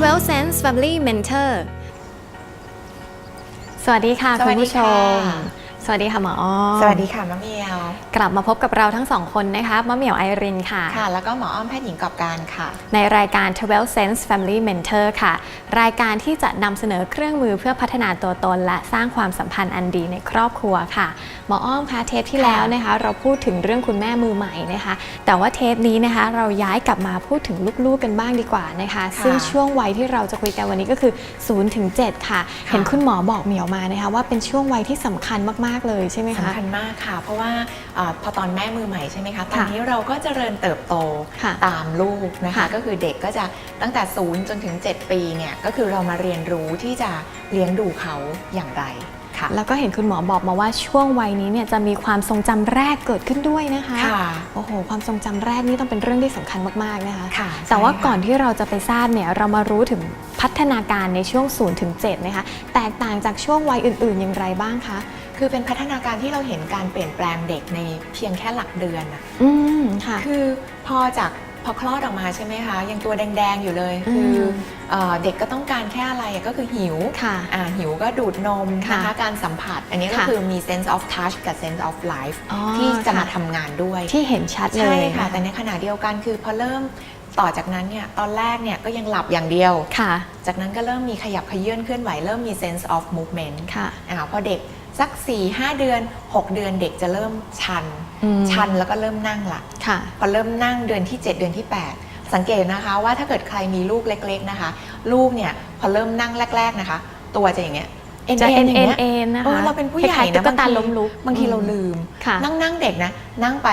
12 Sense Family Mentor สวัสดีค่ะสคุวัณสดีผู้ชมค่ะ สวัสดีค่ะหมออ้อมสวัสดีค่ะมะเมียว กลับมาพบกับเราทั้งสองคนนะคะมะเหมี่ยวไอรินค่ะ ค่ะ แล้วก็หมออ้อมแพทย์หญิงกอบการค่ะ ในรายการ12 Sense Family Mentor ค่ะ รายการที่จะนำเสนอเครื่องมือเพื่อพัฒนาตัวตน และสร้างความสัมพันธ์อันดีในครอบครัวค่ะ หมออ้อมคะเทปที่ค่ะแล้วนะคะ เราพูดถึงเรื่องคุณแม่มือใหม่นะคะ แต่ว่าเทปนี้นะคะ เราย้ายกลับมาพูดถึงลูกๆกันบ้างดีกว่านะคะ ซึ่งช่วงวัยที่เราจะคุยกันวันนี้ก็คือ0ถึง7ค่ะ เห็นคุณหมอบอกเหมียวมานะคะว่าเป็นช่วงวัยที่สำคัญมากๆเลยใช่ไหมคะสำคัญมากค่ะ เพราะว่าอาพอตอนแม่มือใหม่ใช่ไหมคะตอนค่ะนี้เราก็เจริญเติบโตค่ะตามลูกนะคะค่ะก็คือเด็กก็จะตั้งแต่ศูนย์จนถึง 7 ปีเนี่ยก็คือเรามาเรียนรู้ที่จะเลี้ยงดูเขาอย่างไรค่ะแล้วก็เห็นคุณหมอบอกมาว่าช่วงวัยนี้เนี่ยจะมีความทรงจำแรกเกิดขึ้นด้วยนะคะค่ะโอ้โห ความทรงจำแรกนี่ต้องเป็นเรื่องที่สำคัญมากๆนะคะค่ะแต่ว่าใช่ค่ะก่อนที่เราจะไปทราบเนี่ยเรามารู้ถึงพัฒนาการในช่วง0ถึง7นะคะแตกต่างจากช่วงวัยอื่น ๆ อย่างไรบ้างคะ คือเป็นพัฒนาการที่เราเห็นการเปลี่ยนแปลงเด็กในเพียงแค่หลักเดือนอะอืมค่ะ คือพอจากพอคลอดออกมาใช่ไหมคะยังตัวแดงๆอยู่เลยอืมคือเออเด็กก็ต้องการแค่อะไรอะก็คือหิวค่ะอ่าหิวก็ดูดนมค่ะนะคะการสัมผัส อันนี้ก็ค่ะคือมี sense of touch กับ sense of life อ๋อที่จะมาค่ะทำงานด้วย ที่เห็นชัดเลใช่ยค่ะ แต่ในขณะเดียวกันคือพอเริ่มต่อจากนั้นเนี่ยตอนแรกเนี่ยก็ยังหลับอย่างเดียว ค่ะจากนั้นก็เริ่มมีขยับขยื่นเคลื่อนไหว เริ่มมี sense of movement ค่ะ อ่าพอเด็ก สัก 4 5 เดือน 6 เดือนเด็กจะเริ่มชันอืมชันแล้วก็เริ่มนั่งละค่ะ พอเริ่มนั่งเดือนที่ 7 เดือนที่ 8 สังเกตนะคะว่าถ้าเกิดใครมีลูกเล็กๆนะคะ ลูกเนี่ยพอเริ่มนั่งแรก ๆนะคะ ตัวจะอย่างเงี้ยจะๆเอ็นย่างเอ็นงี้ยเอ็นนะเอคะอเราเป็นผู้ใหญ่คล้ายๆนะตุ๊กตาบางทีล้มลุกบางทีเราอืมลืมค่ะนั่งนั่งเด็กนะ นั่งไป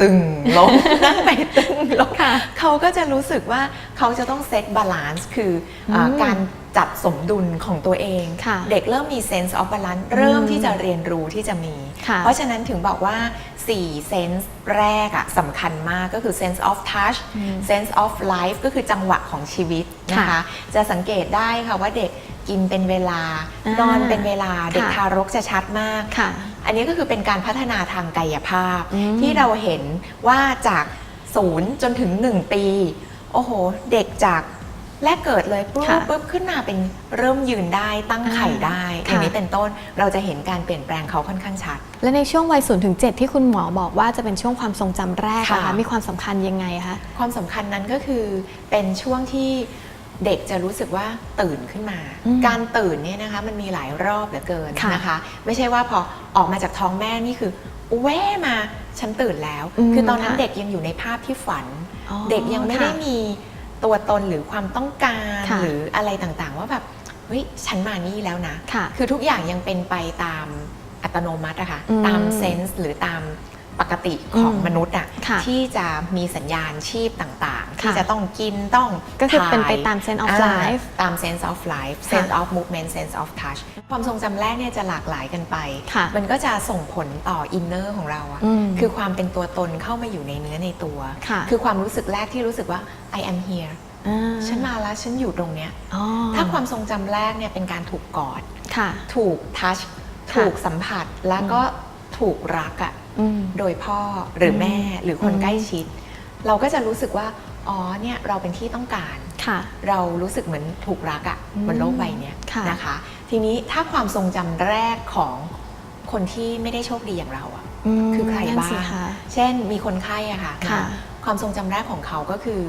ตึงลง นั่งไปตึงลงค่ะเขาก็จะรู้สึกว่าเขาจะต้องเซตบาลานซ์คืออมการจัดสมดุลของตัวเองค่ะเด็กเริ่มมี sense of balance เริ่มที่จะเรียนรู้ที่จะมีค่ะเพราะฉะนั้นถึงบอกว่า 4 sense แรกอะสำคัญมากก็คือ sense of touch อืม sense of life ก็คือจังหวะของชีวิตนะคะค่ะจะสังเกตได้ค่ะว่าเด็กกินเป็นเวลาอ่านอนเป็นเวลา เด็กค่ะทารกจะชัดมากค่ะ อันนี้ก็คือเป็นการพัฒนาทางกายภาพอืมที่เราเห็นว่าจากศูนย์จนถึง 1 ปี โอ้โห เด็กจากแรกเกิดเลยปุ๊บค่ะปุ๊บขึ้นมาเป็นเริ่มยืนได้ตั้งไข่ได้อ่าอย่างนี้ค่ะเป็นต้นเราจะเห็นการเปลี่ยนแปลงเขาค่อนข้างชัด และในช่วงวัย0ถึง7ที่คุณหมอบอกว่าจะเป็นช่วงความทรงจำแรกอะค่ะคะมีความสำคัญยังไงคะความสำคัญนั้นก็คือเป็นช่วงที่ เด็กจะรู้สึกว่าตื่นขึ้นมาอืมการตื่นเนี่ยนะคะมันมีหลายรอบเหลือเกินค่ะนะคะ ไม่ใช่ว่าพอออกมาจากท้องแม่นี่คือแว่มาฉันตื่นแล้วอืมคือตอนนั้นค่ะเด็กยังอยู่ในภาพที่ฝันอ๋อเด็กยังไม่ได้ค่ะมีตัวตนหรือความต้องการค่ะหรืออะไรต่างๆ ว่าแบบเฮ้ยฉันมานี่แล้วนะค่ะคือทุกอย่างยังเป็นไปตามอัตโนมัติอะค่ะอืมตามเซนส์หรือตาม ปกติของอืมมนุษย์อะค่ะที่จะมีสัญญาณชีพต่างๆ ที่ค่ะจะต้องกินต้องก็คือเป็นถ่ายไปตาม sense of อ่า life ตาม sense of life ค่ะ sense of movement sense of touch ความทรงจำแรกเนี่ยจะหลากหลายกันไปค่ะมันก็จะส่งผลต่ออินเนอร์ของเราอะอืมคือความเป็นตัวตนเข้ามาอยู่ในเนื้อในตัวค่ะคือความรู้สึกแรกที่รู้สึกว่า I am here อ่าฉันมาแล้วฉันอยู่ตรงเนี้ยอ๋อถ้าความทรงจำแรกเนี่ยเป็นการถูกกอดค่ะถูกทัชค่ะถูกสัมผัสแล้วก็ถูกรักอะอืม โดยพ่อหรือแม่หรือคนอืมใกล้ชิด เราก็จะรู้สึกว่าอ๋อเนี่ยเราเป็นที่ต้องการค่ะเรารู้สึกเหมือนถูกรักอะอืมบนโลกใบเนี้ยค่ะนะคะ ทีนี้ถ้าความทรงจำแรกของคนที่ไม่ได้โชคดีอย่างเราอะมคือใครนั่นบ้าสิงคะเช่นมีคนไข้อะค่ะค่ะ ความทรงจำแรกของเขาก็คือ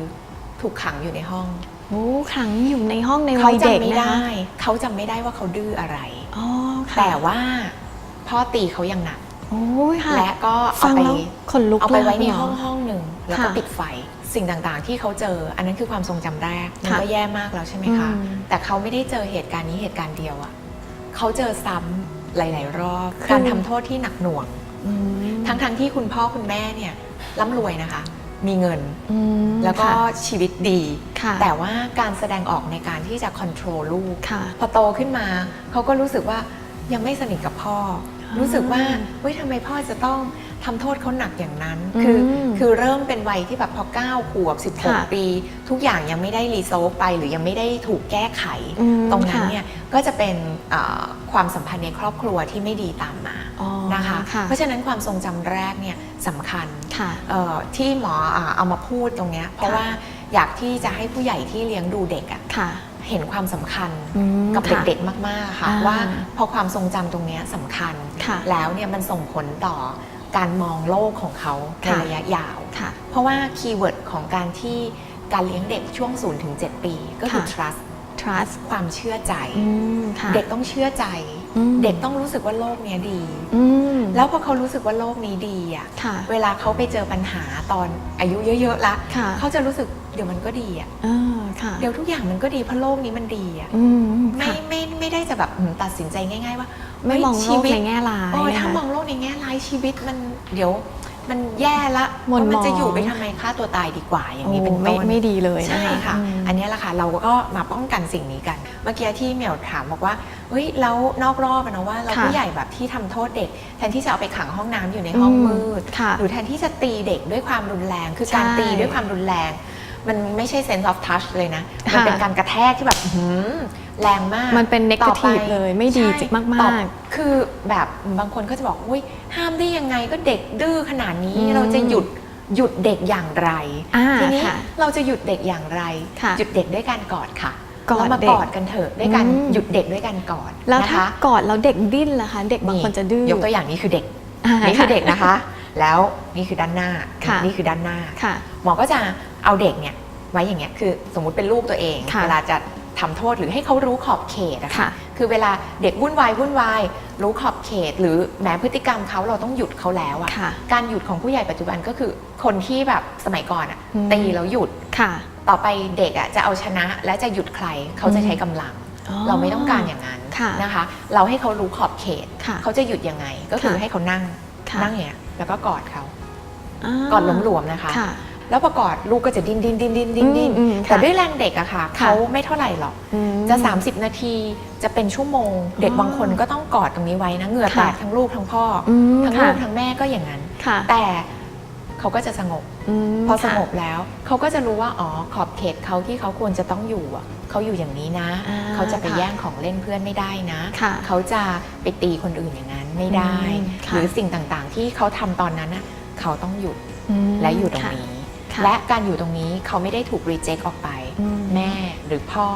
ถูกขังอยู่ในห้องโอ้ขังอยู่ในห้องในเขาวัยเด็กจำไม่นะได้คะเขาจำไม่ได้ว่าเขาดื้ออะไรอ๋อค่ะแต่ว่าพ่อตีเขาอย่างหนัก โอ้ยค่ะและก็ฟัเอางไปแล้วขนลุกเอาไปไว้ในเลยค่ะห้องห้องหนึ่งแล้วก็ค่ะปิดไฟสิ่งต่างๆ ที่เขาเจอ อันนั้นคือความทรงจำแรกมันค่ะก็แย่มากแล้วใช่ไหมคะอืมแต่เขาไม่ได้เจอเหตุการณ์นี้เหตุการณ์เดียวอะเขาเจอซ้ำหลาย ๆ รอบคือการทำโทษที่หนักหน่วงอืมทั้งๆที่คุณพ่อคุณแม่เนี่ยร่ำรวยนะคะ มีเงินอืมแล้วก็ค่ะชีวิตดีค่ะแต่ว่าการแสดงออกในการที่จะควบคุมลูกค่ะพอโตขึ้นมา เขาก็รู้สึกว่ายังไม่สนิทกับพ่อออ รู้สึกว่าเฮ้ยทำไมพ่อจะต้องทำโทษเขาหนักอย่างนั้นอืมคือคือเริ่มเป็นวัยที่แบบพอ 9 ขวบค่ะ16 ปี ทุกอย่างยังไม่ได้รีโซฟไป หรือยังไม่ได้ถูกแก้ไขอืมตรงนั้นค่ะเนี่ยก็จะเป็นเอ่อความสัมพันธ์ในครอบครัวที่ไม่ดีตามมาอ๋อนะคะค่ะเพราะฉะนั้นความทรงจำแรกเนี่ยสำคัญค่ะเอ่อที่หมออ่าเอามาพูดตรงเนี้ยเพราะค่ะว่าอยากที่จะให้ผู้ใหญ่ที่เลี้ยงดูเด็กอะค่ะ เห็นความสำคัญอืมกับค่ะเด็กๆมากๆค่ะอ่าว่าพอความทรงจำตรงเนี้ยสำคัญค่ะแล้วเนี่ยมันส่งผลต่อการมองโลกของเขาในค่ะระยะยาวค่ะเพราะว่าคีย์เวิร์ดของการที่การเลี้ยงเด็กช่วง0-7ถึง7ปี ก็คือค่ะ trust trust ความเชื่อใจอืมค่ะเด็กต้องเชื่อใจอืมเด็กต้องรู้สึกว่าโลกเนี้ยดีอืมแล้วพอเขารู้สึกว่าโลกนี้ดีอะค่ะ เวลาเขาไปเจอปัญหาตอนอายุเยอะๆละค่ะเขาจะรู้สึก เดี๋ยวมันก็ดีอะอ่าค่ะเดี๋ยวทุกอย่างมันก็ดีเพราะโลกนี้มันดีอะอืมไม่ค่ะไม่ไม่ได้จะแบบอืมตัดสินใจง่าย ๆ ว่าไม่เฮ้ยมองโลชีกวิตในแง่ร้ายโอ้ยนะถ้าคะ มองโลกในแง่ร้ายชีวิตมันเดี๋ยวมันแย่ละหม่นเพราะมันจะหมองอยู่ไปทำไมฆ่าตัวตายดีกว่าอย่างนี้เป็นโอ้ต้ไม่น ไม่ดีเลยนใช่ค่ะ อืม อันนี้แหละค่ะ เราก็มาป้องกันสิ่งนี้กัน เมื่อกี้ที่เหมียวถามบอกว่าเฮ้ยแล้วนอกรอบอะนะว่าเราค่ะผู้ใหญ่แบบที่ทำโทษเด็ก แทนที่จะเอาไปขังห้องน้ำอยู่ในห้องอืมมืดค่ะหรือแทนที่จะตีเด็กด้วยความรุนแรง คือการใช่ตีด้วยความรุนแรง มันไม่ใช่ sense of touch เลยนะค่ะมันเป็นการกระแทกที่แบบอื้อหือแรงมากมันเป็นต่อไป negative เลยไม่ดีใช่จิมากต่อมากคือแบบบางคนก็จะบอกอุ้ยห้ามได้ยังไงก็เด็กดื้อขนาดนี้อืมเราจะหยุดหยุดเด็กอย่างไรอ่าทีนี้ค่ะเราจะหยุดเด็กอย่างไรค่ะหยุดเด็กด้วยการกอดค่ะกอดเรามาเด็กกอดกันเถอะด้วยการอืมหยุดเด็กด้วยการกอดแล้วนะถ้าคะกอดแล้วเด็กดิ้นล่ะคะ เด็กบางคนจะดื้อยกตัวอย่างนี้คือเด็กานี่คือเด็กนะคะ แล้วนี่คือด้านหน้าค่ะนี่คือด้านหน้าค่ะหมอก็จะ เอาเด็กเนี่ยไว้อย่างเงี้ยคือสมมุติเป็นลูกตัวเอง ค่ะเวลาจะทำโทษหรือให้เขารู้ขอบเขตอะค่ะคือเวลาเด็กวุ่นวายวุ่นวายรู้ขอบเขต หรือแม้พฤติกรรมเขาเราต้องหยุดเขาแล้วอะค่ะ การหยุดของผู้ใหญ่ปัจจุบันก็คือคนที่แบบสมัยก่อนอะอืม ตีแล้วหยุด ค่ะ ต่อไปเด็กอะจะเอาชนะและจะหยุดใครเขาจะใช้กำลังอ๋อเราไม่ต้องการอย่างนั้นค่ะนะคะ เราให้เขารู้ขอบเขต ค่ะเขาจะหยุดยังไงก็คือค่ะให้เขานั่งค่ะ นั่งอย่างเงี้ยแล้วก็กอดเขาากอดหลวมๆนะคะ ค่ะ แล้วพอกอดลูกก็จะดิ้นดิ้นดิ้นดิ้นดิ้นดิ้นอืมอืมแต่ค่ะด้วยแรงเด็กอะค่ะค่ะ เขาไม่เท่าไหร่หรอก อืม จะ 30 นาทีจะเป็นชั่วโมง เด็กอ๋อบางคนก็ต้องกอดตรงนี้ไว้นะเหงื่อค่ะแตกทั้งลูกทั้งพ่ออมทั้งค่ะลูกทั้งแม่ก็อย่างนั้น ค่ะแต่เขาก็จะสงบ มพอสงบค่ะแล้วเขาก็จะรู้ว่าอ๋อขอบเขตเขาที่เขาควรจะต้องอยู่อะเขาอยู่อย่างนี้นะ อ่าเขาจะไปค่ะแย่งของเล่นเพื่อนไม่ได้นะ ค่ะ เขาจะไปตีคนอื่นอย่างนั้นไม่ได้ อืมค่ะ หรือสิ่งต่างๆ ที่เขาทำตอนนั้นน่ะเขาต้องหยุดอืมและอยู่ตรงค่ะนี้ค่ะ และการอยู่ตรงนี้เขาไม่ได้ถูกรีเจ็คออกไปอืมแม่หรือพ่อ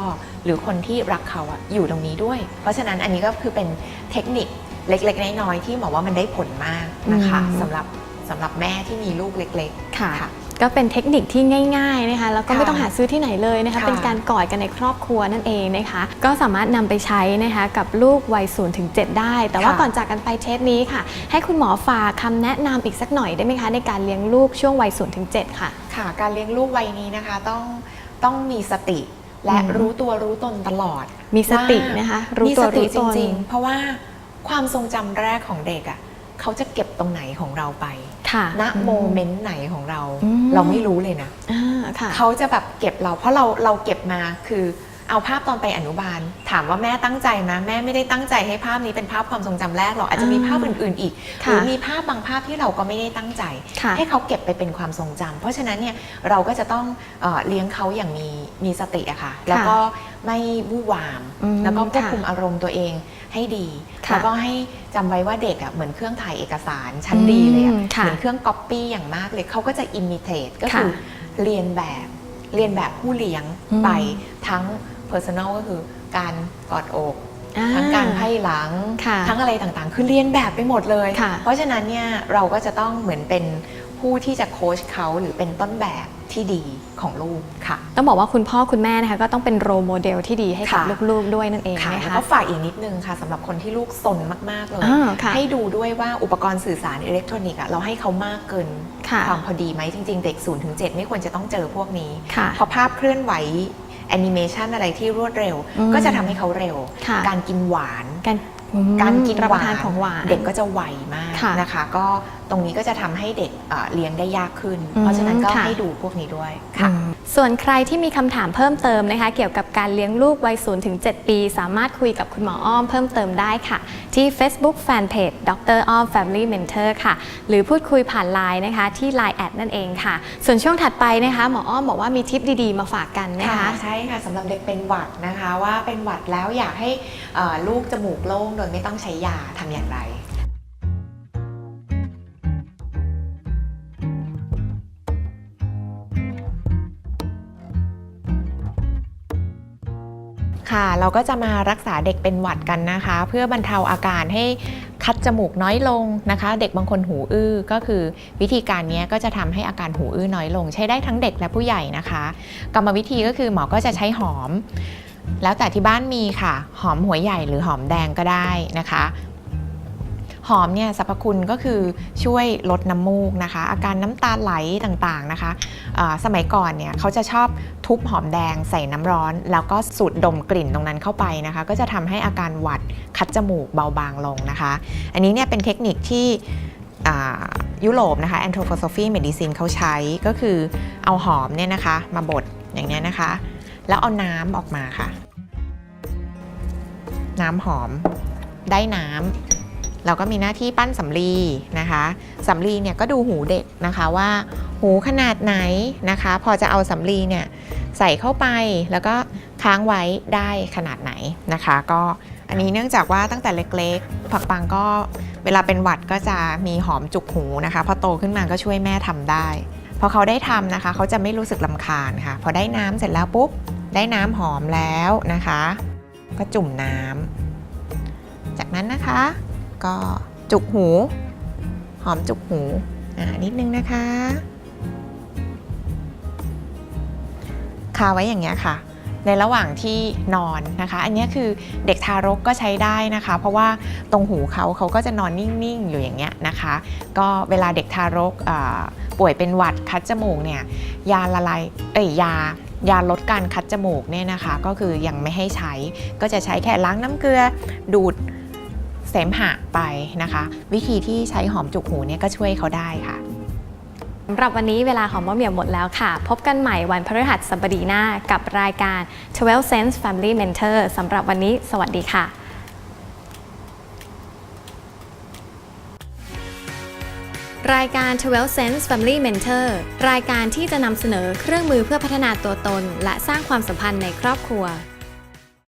หรือคนที่รักเขาอะอยู่ตรงนี้ด้วย เพราะฉะนั้นอันนี้ก็คือเป็นเทคนิคเล็กๆ น้อยๆที่หมอว่ามันได้ผลมากนะคะอืมสำหรับสำหรับแม่ที่มีลูกเล็กค่ะค่ะ ก็เป็นเทคนิคที่ง่ายๆนะคะแล้วก็ไม่ค่ะต้องหาซื้อที่ไหนเลยนะคะค่ะเป็นการกอดกันในครอบครัวนั่นเองนะคะ ก็สามารถนำไปใช้นะคะกับลูกวัย0ถึง7ได้ แต่ว่าค่ะก่อนจากกันไปเทปนี้ค่ะ ให้คุณหมอฝากคำแนะนำอีกสักหน่อยได้ไหมคะในการเลี้ยงลูกช่วงวัย0ถึง7ค่ะๆค่ะการเลี้ยงลูกวัยนี้นะคะต้องต้องมีสติและอืมรู้ตัวรู้ตนตลอด มีสติว่านะคะรู้มีตัสวติรู้จตนริง ๆ เพราะว่าความทรงจำแรกของเด็กอะเขาจะเก็บตรงไหนของเราไปค่ะ ณโมเมนต์ไหนของเราอืมเราไม่รู้เลยนะอ่าค่ะเขาจะแบบเก็บเรา เพราะเราเราเก็บมาคือเอาภาพตอนไปอนุบาล ถามว่าแม่ตั้งใจไหมแม่ไม่ได้ตั้งใจให้ภาพนี้เป็นภาพความทรงจำแรกหรอกอาจจะมีอ่าภาพอื่นๆอีกหค่ะรือมีภาพบางภาพที่เราก็ไม่ได้ตั้งใจค่ะให้เขาเก็บไปเป็นความทรงจำเพราะฉะนั้นเนี่ยเราก็จะต้องเอ่อเลี้ยงเขาอย่างมีมีสติอะค่ะ แล้วก็ไม่วู่วามอืมแล้วก็ควบค่ะคุมอารมณ์ตัวเอง ให้ดี ค่ะแล้วก็ให้จำไว้ว่าเด็กอะเหมือนเครื่องถ่ายเอกสารชั้นดีเลยอะอืมค่ะเหมือนเครื่องก๊อปปี้อย่างมากเลยเขาก็จะอิมิเทตก็คือค่ะเรียนแบบเรียนแบบผู้เลี้ยงอืม ไปทั้ง personal ก็คือการกอดอก อ่ ทั้งการไพ่หลัง ค่ะทั้งอะไรต่างๆ คือเรียนแบบไปหมดเลย ค่ะเพราะฉะนั้นเนี่ยเราก็จะต้องเหมือนเป็นผู้ที่จะโค้ชเขาหรือเป็นต้นแบบ ที่ดีของลูกค่ะ ต้องบอกว่าคุณพ่อคุณแม่นะคะก็ต้องเป็นโรโมเดลที่ดีให้กับค่ะลูกๆด้วยนั่นเองค่ะนะแล้วคะก็ฝากอีกนิดนึงค่ะสำหรับคนที่ลูกซนมากๆเลยอ่าค่ะให้ดูด้วยว่าอุปกรณ์สื่อสารอิเล็กทรอนิกส์อะเราให้เขามากเกินค่ะความพอดีไหมจริง ๆ เด็ก0ถึง7ไม่ควรจะต้องเจอพวกนี้ค่ะพอภาพเคลื่อนไหวแอนิเมชันอะไรที่รวดเร็วอืมก็จะทำให้เขาเร็วค่ะการกินหวาน การอืมการกินรับหประวาทานนของหวาน เด็กก็จะไวมากค่ะ นะคะ ก็ตรงนี้ก็จะทำให้เด็กเอ่อเลี้ยงได้ยากขึ้น อืมเพราะฉะนั้นก็ค่ะ ให้ดูพวกนี้ด้วยค่ะ อืมส่วนใครที่มีคำถามเพิ่มเติมนะคะ เกี่ยวกับการเลี้ยงลูกวัย0ถึง 7 ปี สามารถคุยกับคุณหมออ้อมเพิ่มเติมได้ค่ะ ที่ Facebook Fanpage ดรอ้อม Family Mentor ค่ะ หรือพูดคุยผ่านไลน์นะคะที่ Line แอดนั่นเองค่ะ ส่วนช่วงถัดไปนะคะ หมออ้อมบอกว่ามีทิปดีๆ มาฝากกันนะค่ะคะ ใช่ค่ะสำหรับเด็กเป็นหวัดนะคะ ว่าเป็นหวัดแล้วอยากให้เอ่อลูกจมูกโล่งโดยไม่ต้องใช้ยาทำอย่างไร ค่ะ เราก็จะมารักษาเด็กเป็นหวัดกันนะคะ เพื่อบรรเทาอาการให้คัดจมูกน้อยลงนะคะ เด็กบางคนหูอื้อก็คือวิธีการนี้ก็จะทำให้อาการหูอื้อน้อยลง ใช้ได้ทั้งเด็กและผู้ใหญ่นะคะ กรรมวิธีก็คือหมอก็จะใช้หอม แล้วแต่ที่บ้านมีค่ะ หอมหัวใหญ่หรือหอมแดงก็ได้นะคะ หอมเนี่ยสรรพคุณก็คือช่วยลดน้ำมูกนะคะ อาการน้ำตาไหลต่างๆนะคะ สมัยก่อนเนี่ยเขาจะชอบทุบหอมแดงใส่น้ำร้อน แล้วก็สูดดมกลิ่นตรงนั้นเข้าไปนะคะ ก็จะทำให้อาการหวัดคัดจมูกเบาบางลงนะคะ อันนี้เนี่ยเป็นเทคนิคที่ยุโรปนะคะ anthroposophy medicine เขาใช้ก็คือเอาหอมเนี่ยนะคะ มาบดอย่างนี้ยนะคะ แล้วเอาน้ำออกมาค่ะ น้ำหอมได้น้ำ เราก็มีหน้าที่ปั้นสำลีนะคะสำลีเนี่ยก็ดูหูเด็กนะคะว่า หูขนาดไหนนะคะ พอจะเอาสำลีเนี่ยใส่เข้าไปแล้วก็ค้างไว้ได้ขนาดไหนนะคะ ก็อันนี้เนื่องจากว่าตั้งแต่เล็กๆ ผักปังก็เวลาเป็นหวัดก็จะมีหอมจุกหูนะคะ พอโตขึ้นมาก็ช่วยแม่ทำได้พอเขาได้ทำนะคะ เขาจะไม่รู้สึกลำคาญค่ะ พอได้น้ำเสร็จแล้วปุ๊บ ได้น้ำหอมแล้วนะคะ ก็จุ่มน้ำจากนั้นนะคะ ก็จุกหู หอมจุกหูนิดนึงนะคะคาไว้อย่างเงี้ยค่ะ ในระหว่างที่นอนนะคะ อันนี้คือเด็กทารกก็ใช้ได้นะคะ เพราะว่าตรงหูเขาเขาก็จะนอนนิ่งๆอยู่อย่างเงี้ยนะคะ ก็เวลาเด็กทารกป่วยเป็นหวัดคัดจมูกเนี่ยยาละลายเอ้ยยายาลดการคัดจมูกเนี่ยนะคะ ก็คือยังไม่ให้ใช้ก็จะใช้แค่ล้างน้ำเกลือดูด สมหะไปนะคะ วิธีที่ใช้หอมจุกหูเนี่ยก็ช่วยเขาได้ค่ะสำหรับวันนี้เวลาของมะเหมี่ยวหมดแล้วค่ะ พบกันใหม่วันพฤหัสบดีหน้ากับรายการ 12 Sense Family Mentor สำหรับวันนี้ สวัสดีค่ะรายการ 12 Sense Family Mentor รายการที่จะนำเสนอเครื่องมือเพื่อพัฒนาตัวตน และสร้างความสัมพันธ์ในครอบครัว